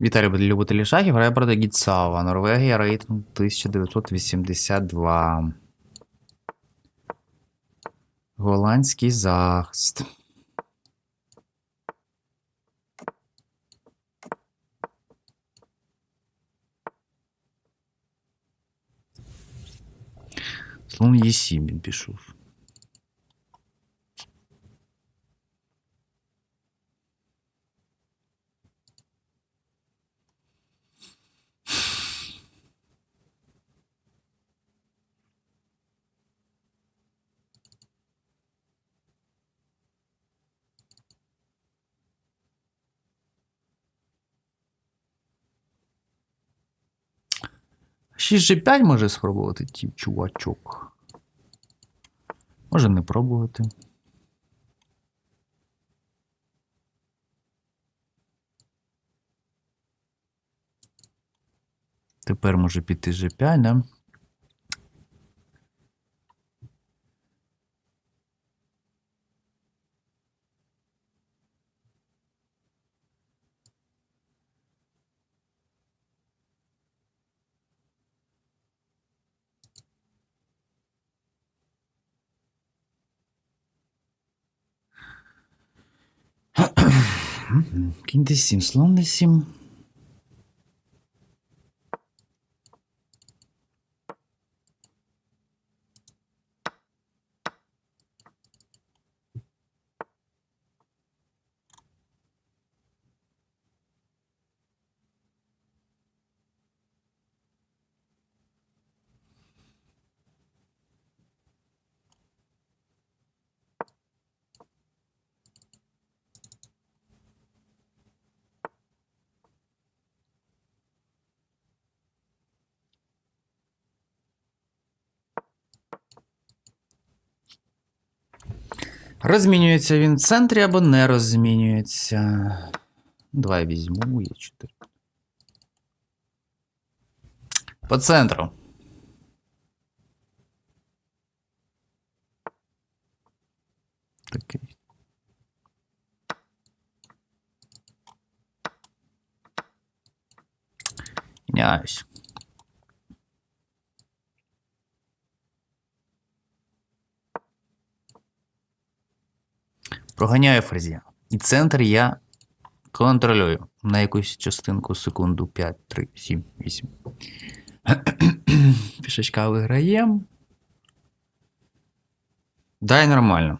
Віталій любителі шахів грає проти Гіцава. Норвегія рейтинг 1982. Голландський захист. Слон Є7 він пішов. Шість G5 може спробувати ті чувачок. Може не пробувати. Тепер може піти G5, да? Кінь d7, слон d7. Розмінюється він в центрі або не розмінюється. Давай візьму є 4. По центру. Такий. Міняюсь. Проганяю ферзя. І центр я контролюю на якусь частинку секунду 5, 3, 7, 8. Пішечка виграємо. Дай нормально.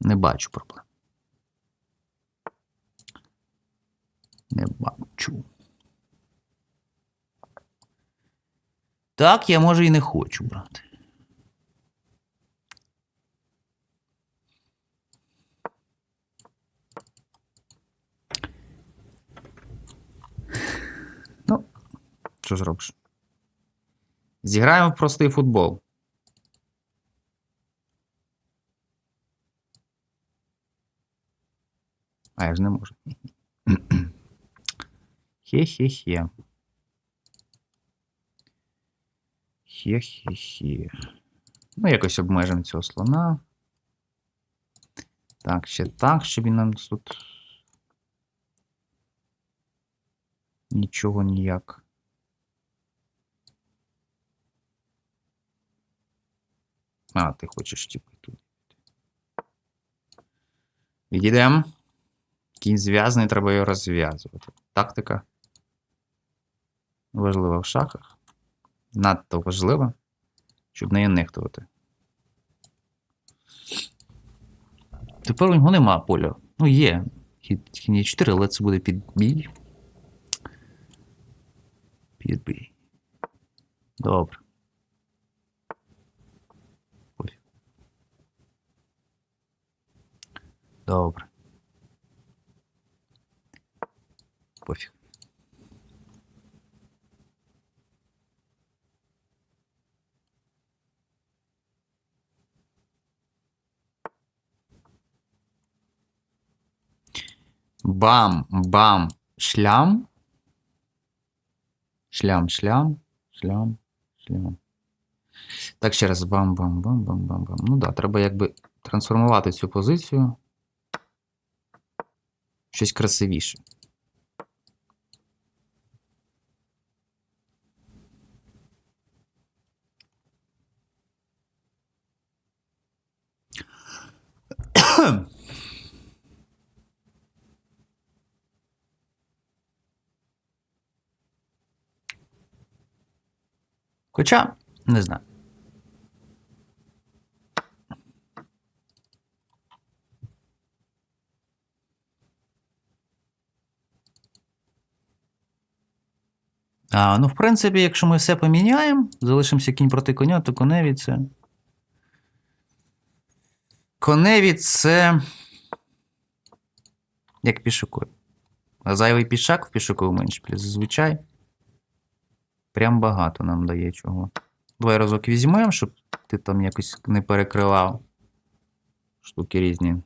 Не бачу проблем. Не бачу. Так, я може і не хочу брати. Ну, що зробиш? Зіграємо в простий футбол. А я ж не можу. Хе-хе-хе. Хе-хе-хе. Ну, якось обмежимо цього слона. Так, ще так, щоб він нам тут. Нічого ніяк. А, ти хочеш типу тут. Відійдемо. Кінь зв'язаний, треба його розв'язувати. Тактика. Важлива в шахах надто важлива, щоб нею нехтувати. Тепер у нього нема поля. Ну, є. Хід кінь 4, але це буде підбій. Підбій. Добре. Добре. Пофіг. Бам, бам, шлям. Шлям, шлям, шлям, шлям. Так, ще раз. Бам-бам-бам-бам-бам-бам. Ну да, треба якби трансформувати цю позицію. Щось красивіше. Хоча, не знаю. А, ну, в принципі, якщо ми все поміняємо, залишимося кінь проти коня, то коневі це. Коневі це. Як пішокові. А зайвий пішак в пішоковому меншпілі зазвичай. Прям багато нам дає чого. Давай разок візьмемо, щоб ти там якось не перекривав штуки різні.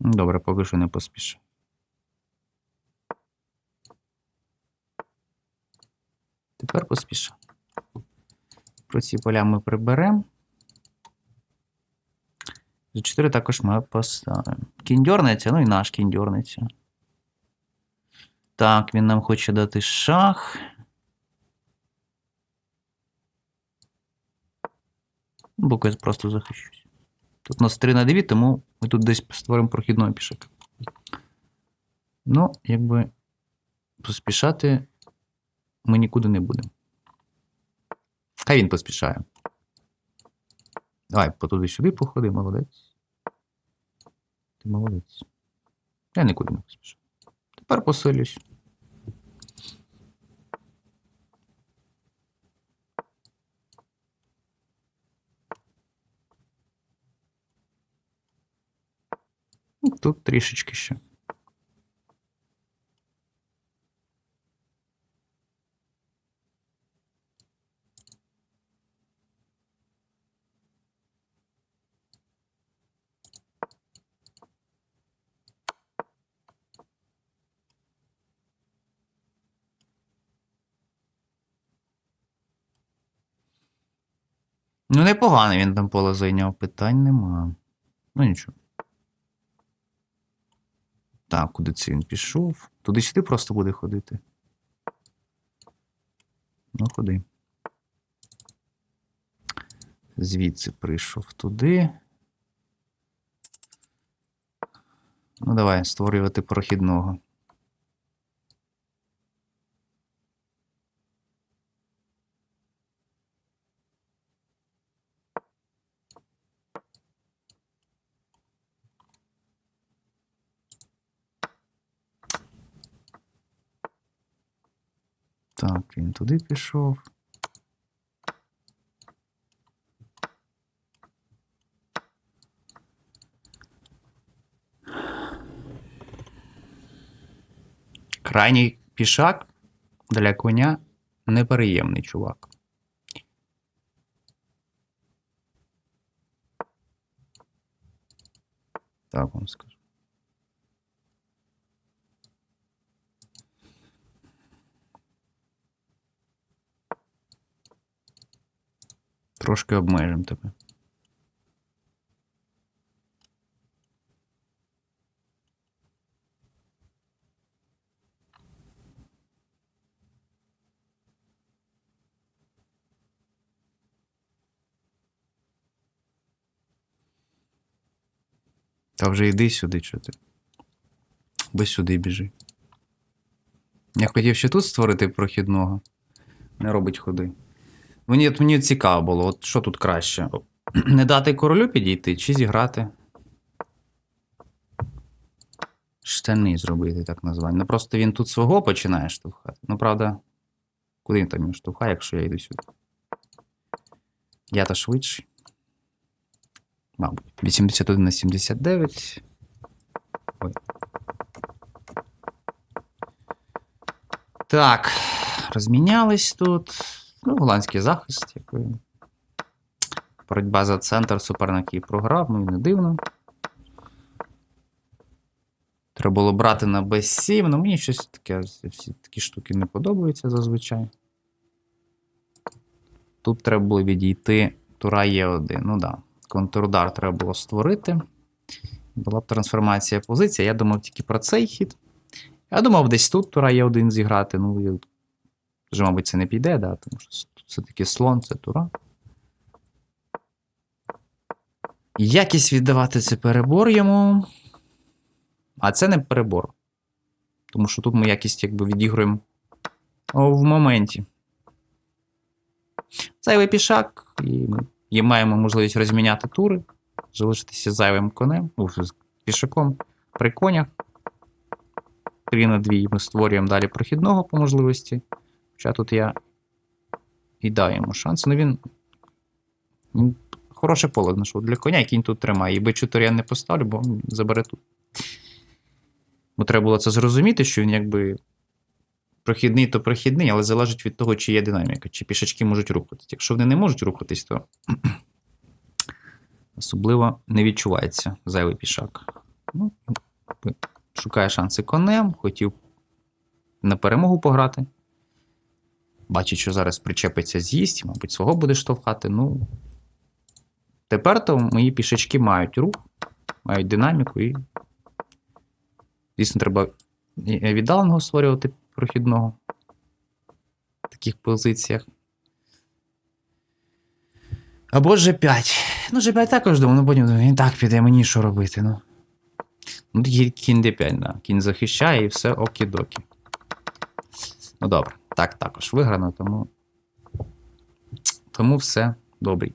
Добре, поки що не поспішай. Тепер поспішай. Про ці поля ми приберемо. За 4 також ми поставимо. Кінь ну і наш кінь. Так, він нам хоче дати шах. Ну, Бо я просто захищусь. Тут у нас 3 на 2, тому ми тут десь створимо прохідного пішака. Ну, якби поспішати ми нікуди не будемо. Хай він поспішає. Давай, потуди-сюди походи, молодець. Ти молодець. Я нікуди не поспішаю. Тепер посилюсь. Ну, Тут трішечки ще. Ну, непоганий він там поле зайняв, питань нема. Ну нічого. Так, куди це він пішов? Туди сюди просто буде ходити. Ну, ходи. Звідси прийшов туди. Ну, давай створювати прохідного. Так, він туди пішов. Крайній пішак для коня неприємний чувак. Так вам скажу. Трошки обмежимо тебе. Та вже йди сюди, що ти. Бо сюди біжи. Я хотів ще тут створити прохідного. Не робить ходи. Мені, мені цікаво було, от що тут краще? Не дати королю підійти чи зіграти? Штани зробити, так названня. Ну просто він тут свого починає штовхати. Ну, правда, куди він там його штовхає, якщо я йду сюди? Я то швидший. Мабуть. 81 на 79. Ой. Так, розмінялись тут. Ну, голландський захист, який. Боротьба за центр суперник і програв, ну і не дивно. Треба було брати на B7, ну мені щось таке, всі такі штуки не подобаються зазвичай. Тут треба було відійти тура Е1. Ну да. Контрудар треба було створити. Була б трансформація позиції. Я думав тільки про цей хід. Я думав, десь тут тура Е1 зіграти. Ну, вже, мабуть, це не піде, да, тому що тут все-таки слон, це тура. Якість віддавати це перебор йому. А це не перебор. Тому що тут ми якість якби відігруємо в моменті. Зайвий пішак, і ми маємо можливість розміняти тури, залишитися зайвим конем, ну, пішаком при конях. 3 на 2 ми створюємо далі прохідного по можливості. Хоча тут я і даю йому шанс. Ну він, він хороше поле знайшов для коня, і кінь тут тримає. І Б4 я не поставлю, бо він забере тут. Бо треба було це зрозуміти, що він якби прохідний, то прохідний, але залежить від того, чи є динаміка, чи пішачки можуть рухатись. Якщо вони не можуть рухатись, то особливо не відчувається зайвий пішак. Ну, шукає шанси конем, хотів на перемогу пограти. Бачить, що зараз причепиться з'їсть, мабуть, свого буде штовхати. Ну, тепер то мої пішачки мають рух, мають динаміку і. Звісно, треба віддаленого створювати прохідного в таких позиціях. Або G5. Ну, G5 також думаю, ну потім він так піде, мені що робити. Ну, ну кінь D5, да. Кінь захищає і все окі-докі. Ну добре, так також виграно, тому. Тому все добре.